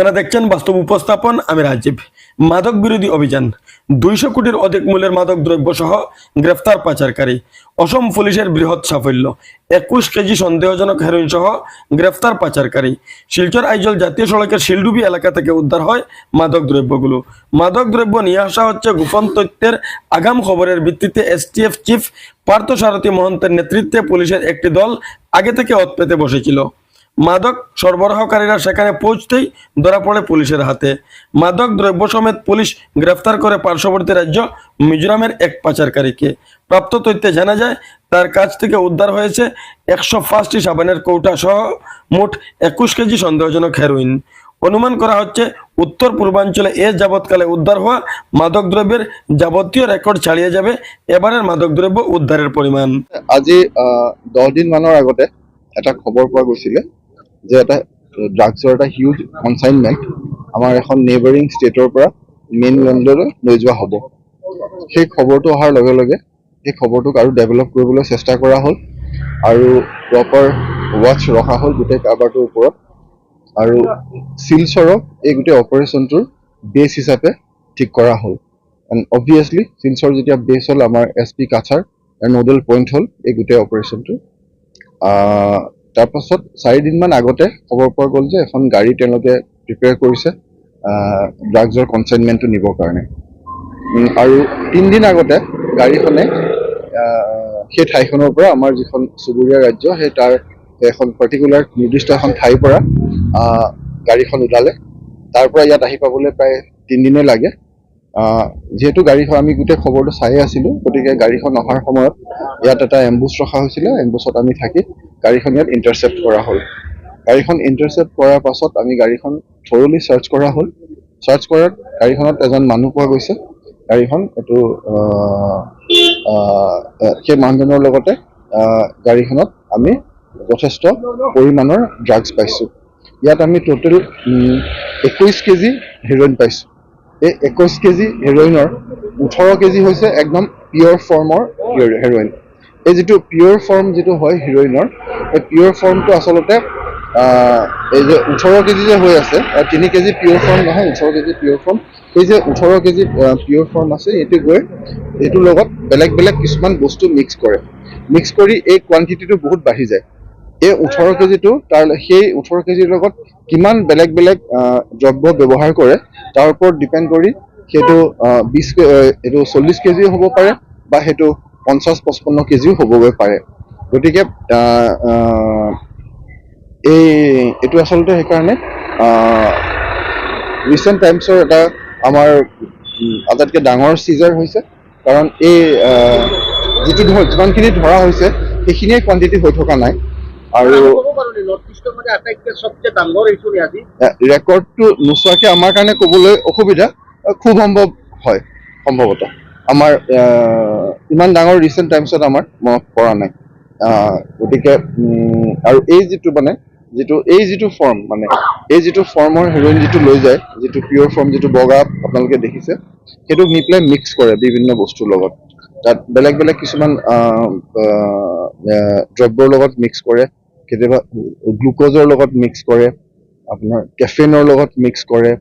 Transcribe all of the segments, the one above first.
আপনারা দেখছেন বাস্তব উপস্থাপন, আমি রাজীব। মাদক বিরোধী অভিযান। দুইশো কোটির অধিক মূল্যের মাদক দ্রব্য সহ গ্রেফতার পাচারকারী। অসম পুলিশের বৃহৎ সাফল্য। একুশ কেজি সন্দেহজনক হেরোইন সহ গ্রেফতার পাচারকারী। শিলচর আইজল জাতীয় সড়কের শিলডুবি এলাকা থেকে উদ্ধার হয় মাদক দ্রব্যগুলো। মাদক দ্রব্য নিয়ে আসা হচ্ছে গোপন তথ্যের আগাম খবরের ভিত্তিতে এসটিএফ চিফ পার্থ সারথী মহন্তের নেতৃত্বে পুলিশের একটি দল আগে থেকে অত পেতে বসেছিল। মাদক সরবরাহকারীরা সেখানে পৌঁছতেই ধরা পড়ে পুলিশের হাতে। মাদক দ্রব্য সমেত পুলিশ গ্রেফতার করে পার্শ্ববর্তী রাজ্য মিজোরামের এক পাচারকারীকে। প্রাপ্ত তথ্যে জানা যায় তার কাছ থেকে উদ্ধার হয়েছে একশো পাঁচটি সাবানের কৌটা সহ মোট একুশ কেজি সন্দেহজনক হেরোইন। অনুমান করা হচ্ছে উত্তর পূর্বাঞ্চলে এ যাবৎকালে উদ্ধার হওয়া মাদকদ্রব্যের যাবতীয় রেকর্ড ছাড়িয়ে যাবে এবারের মাদকদ্রব্য উদ্ধারের পরিমাণ। আজি আহ, দহ দিন মানৰ আগতে এটা খবৰ পোৱা গৈছিলে। যে এটা ড্ৰাগছৰ এটা হিউজ কনচাইনমেণ্ট আমাৰ এখন নেইবাৰিং ষ্টেটৰ পৰা মেইনলেণ্ডলৈ লৈ যোৱা হ'ব। সেই খবৰটো অহাৰ লগে লগে সেই খবৰটোক আৰু ডেভেলপ কৰিবলৈ চেষ্টা কৰা হ'ল আৰু প্ৰপাৰ ৱাটচ ৰখা হ'ল গোটেই কাৰবাৰটোৰ ওপৰত। আৰু শিলচৰক এই গোটেই অপাৰেশ্যনটোৰ বেছ হিচাপে ঠিক কৰা হ'ল। এণ্ড অবভিয়াছলি শিলচৰ যেতিয়া বেছ হ'ল, আমাৰ S P Cachar nodal point হ'ল, এই গোটেই অপাৰেশ্যনটো তাৰপাছত চাৰিদিনমান আগতে খবৰ পোৱা গ'ল যে এখন গাড়ী তেওঁলোকে প্ৰিপেয়াৰ কৰিছে ড্ৰাগছৰ কনচাইনমেণ্টটো নিবৰ কাৰণে। আৰু তিনিদিন আগতে গাড়ীখনে সেই ঠাইখনৰ পৰা আমাৰ যিখন চুবুৰীয়া ৰাজ্য সেই তাৰ এখন পাৰ্টিকুলাৰ নিৰ্দিষ্ট এখন ঠাইৰ পৰা গাড়ীখন ওলালে। তাৰ পৰা ইয়াত আহি পাবলৈ প্ৰায় তিনিদিনে লাগে। যিহেতু গাড়ীখন আমি গোটেই খবৰটো চাই আছিলোঁ গতিকে গাড়ীখন অহাৰ সময়ত ইয়াত এটা এম্বুচ ৰখা হৈছিলে এম্বুচত আমি থাকি গাড়ীখন ইয়াত ইণ্টাৰচেপ্ট কৰা হ'ল। গাড়ীখন ইণ্টাৰচেপ্ট কৰাৰ পাছত আমি গাড়ীখন থৰলি চাৰ্চ কৰা হ'ল। চাৰ্চ কৰাত গাড়ীখনত এজন মানুহ পোৱা গৈছে। গাড়ীখন এইটো সেই মানুহজনৰ লগতে গাড়ীখনত আমি যথেষ্ট পৰিমাণৰ ড্ৰাগছ পাইছোঁ। ইয়াত আমি টোটেল একৈছ কেজি হেৰইন পাইছোঁ। এই একৈছ কেজি হেৰইনৰ ওঠৰ কেজি হৈছে একদম পিয়ৰ ফৰ্মৰ হেৰইন এই যিটো পিয়ৰ ফৰ্ম যিটো হয় হিৰইনৰ এই পিয়ৰ ফৰ্মটো আচলতে এই যে ওঠৰ কেজি যে হৈ আছে তিনি কেজি পিয়ৰ ফৰ্ম নহয় ওঠৰ কেজি পিয়ৰ ফৰ্ম এই যে ওঠৰ কেজি পিয়ৰ ফৰ্ম আছে এইটো গৈ এইটোৰ লগত বেলেগ বেলেগ কিছুমান বস্তু মিক্স কৰে। মিক্স কৰি এই কোৱান্টিটিটো বহুত বাঢ়ি যায়। এই ওঠৰ কেজিটো তাৰ সেই ওঠৰ কেজিৰ লগত কিমান বেলেগ বেলেগ দ্ৰব্য ব্যৱহাৰ কৰে তাৰ ওপৰত ডিপেণ্ড কৰি সেইটো বিছ এইটো চল্লিছ কেজিও হ'ব পাৰে বা সেইটো পঞ্চাছ পঁচপন্ন কেজিও হ'বগৈ পাৰে। গতিকে এই এইটো আচলতে সেইকাৰণে ৰিচেণ্ট টাইমছৰ এটা আমাৰ আটাইতকৈ ডাঙৰ চিজাৰ হৈছে। কাৰণ এই যিটো ধৰ যিমানখিনি ধৰা হৈছে সেইখিনিয়ে কোৱান্টিটি হৈ থকা নাই। আৰু ৰেকৰ্ডটো নোচোৱাকৈ আমাৰ কাৰণে ক'বলৈ অসুবিধা খুব সম্ভৱ হয় সম্ভৱতঃ। আমাৰ ইমান ডাঙৰ ৰিচেণ্ট টাইমছত আমাৰ মনত পৰা নাই। গতিকে আৰু এই যিটো মানে যিটো এই যিটো ফৰ্ম মানে এই যিটো ফৰ্মৰ হেৰইন যিটো লৈ যায় যিটো পিয়ৰ ফৰ্ম যিটো বগা আপোনালোকে দেখিছে সেইটোক নি পেলাই মিক্স কৰে বিভিন্ন বস্তুৰ লগত। তাত বেলেগ বেলেগ কিছুমান দ্ৰব্যৰ লগত মিক্স কৰে কেতিয়াবা গ্লুক'জৰ লগত মিক্স কৰে আপোনাৰ কেফেনৰ লগত মিক্স কৰে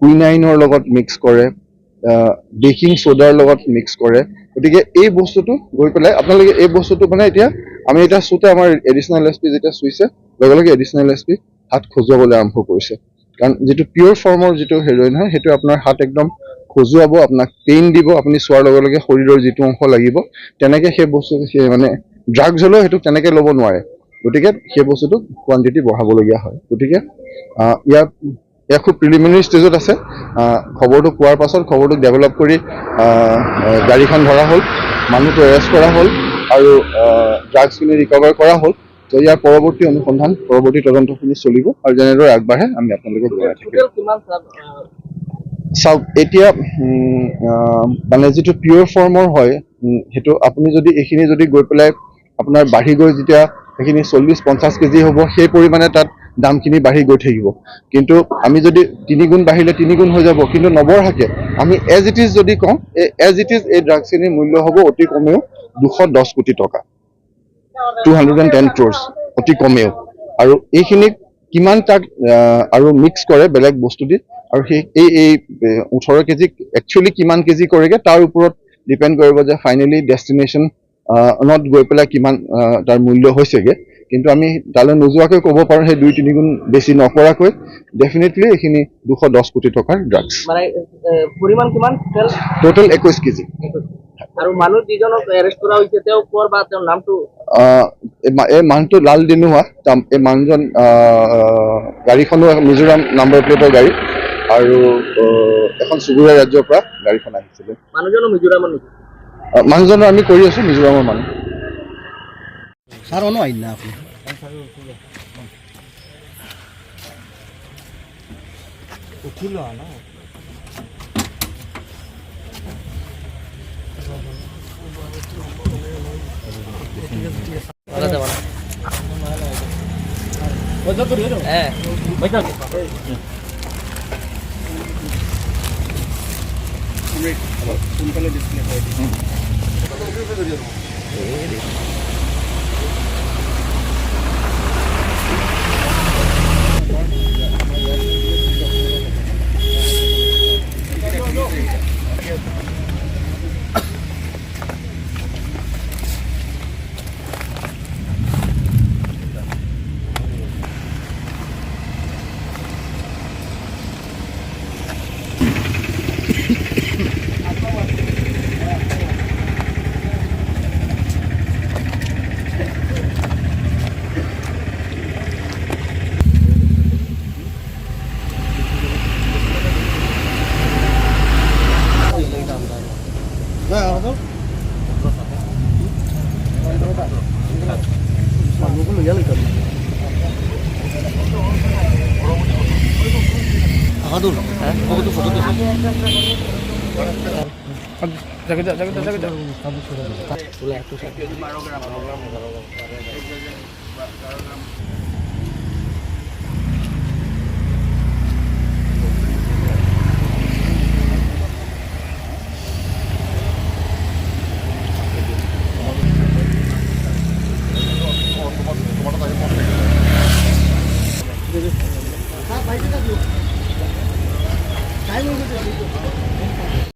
কুইনাইনৰ লগত মিক্স কৰে বেকিং চ'ডাৰ লগত মিক্স কৰে। গতিকে এই বস্তুটো গৈ পেলাই আপোনালোকে এই বস্তুটো মানে এতিয়া আমি এতিয়া চুতে আমাৰ এডিচনেল এছ পি যেতিয়া চুইছে, লগে লগে এডিচনেল এছ পি হাত খজুৱাবলৈ আৰম্ভ কৰিছে। কাৰণ যিটো পিয়ৰ ফৰ্মৰ যিটো হেৰইন হয়, সেইটো আপোনাৰ হাত একদম খজুৱাব, আপোনাক পেইন দিব, আপুনি চোৱাৰ লগে লগে শৰীৰৰ যিটো অংশ লাগিব, তেনেকে সেই বস্তুটো সেই মানে ড্ৰাগছ হ'লেও সেইটো তেনেকে ল'ব নোৱাৰে। গতিকে সেই বস্তুটো কোৱান্টিটি বঢ়াবলগীয়া হয়। গতিকে ইয়াত এয়া খুব প্ৰিলিমিনাৰী ষ্টেজত আছে। খবৰটো পোৱাৰ পাছত খবৰটো ডেভেলপ কৰি গাড়ীখন ধৰা হ'ল মানুহটো এৰেষ্ট কৰা হ'ল আৰু ড্ৰাগছখিনি ৰিকভাৰ কৰা হ'ল। তো ইয়াৰ পৰৱৰ্তী অনুসন্ধান পৰৱৰ্তী তদন্তখিনি চলিব আৰু যেনেদৰে আগবাঢ়ে আমি আপোনালোকক জনাই থাকিম। চাওক এতিয়া মানে যিটো পিয়ৰ ফৰ্মৰ হয় সেইটো আপুনি যদি এইখিনি যদি গৈ পেলাই আপোনাৰ বাঢ়ি গৈ যেতিয়া সেইখিনি চল্লিছ পঞ্চাছ কেজি হ'ব, সেই পৰিমাণে তাত দামখিনি বাঢ়ি গৈ থাকিব। কিন্তু আমি যদি তিনিগুণ বাঢ়িলে তিনিগুণ হৈ যাব, কিন্তু নবঢ়াকে, আমি এজ ইট ইজ যদি কওঁ, এই এজ ইট ইজ এই ড্ৰাগছখিনিৰ মূল্য হ'ব অতি কমেও দুশ দহ কোটি টকা। টু হাণ্ড্ৰেড টেন ক্ৰ'ৰ্ছ অতি কমেও। আৰু এইখিনিক কিমান তাক আৰু মিক্স কৰে বেলেগ বস্তু দি আৰু সেই, এই এই ওঠৰ কেজি একচুৱেলি কিমান কেজি কৰেগে, তাৰ ওপৰত ডিপেণ্ড কৰিব যে ফাইনেলি ডেষ্টিনেশ্যন নত গৈ পেলাই কিমান তাৰ মূল্য হৈছেগে। কিন্তু আমি তালৈ নোযোৱাকৈ ক'ব পাৰোঁ সেই দুই তিনি গুণ বেছি নকৰাকৈ। ডেফিনেটলি এইখিনি দুশ দহ কোটি টকাৰ ড্ৰাগছ টোটেল একৈছ কেজি। আৰু মানুহ যিজনক এৰেষ্ট কৰা হৈছে তেওঁ কৰ বা তেওঁৰ নামটো? আহ, এই মানুহটো লাল দিনুৱা এই মানুহজন গাড়ীখনো মিজোৰাম নাম্বাৰ প্লেটৰ গাড়ী। আৰু এখন চুবুৰীয়া ৰাজ্যৰ পৰা গাড়ীখন আহিছিলে। মানুহজনো মিজোৰামৰ নেকি? মানুহজনৰ আমি কৰি আছোঁ মিজোৰামৰ মানুহ। কাৰণ আহিনা আপুনি? উঠি লোৱা ন? সোনকালে ডিসপ্লে രൂപ കയറിയാണോ বাহাদুর। বাহাদুর ফটো তো জায়গা যা জায়গা জায়গা চলে একটু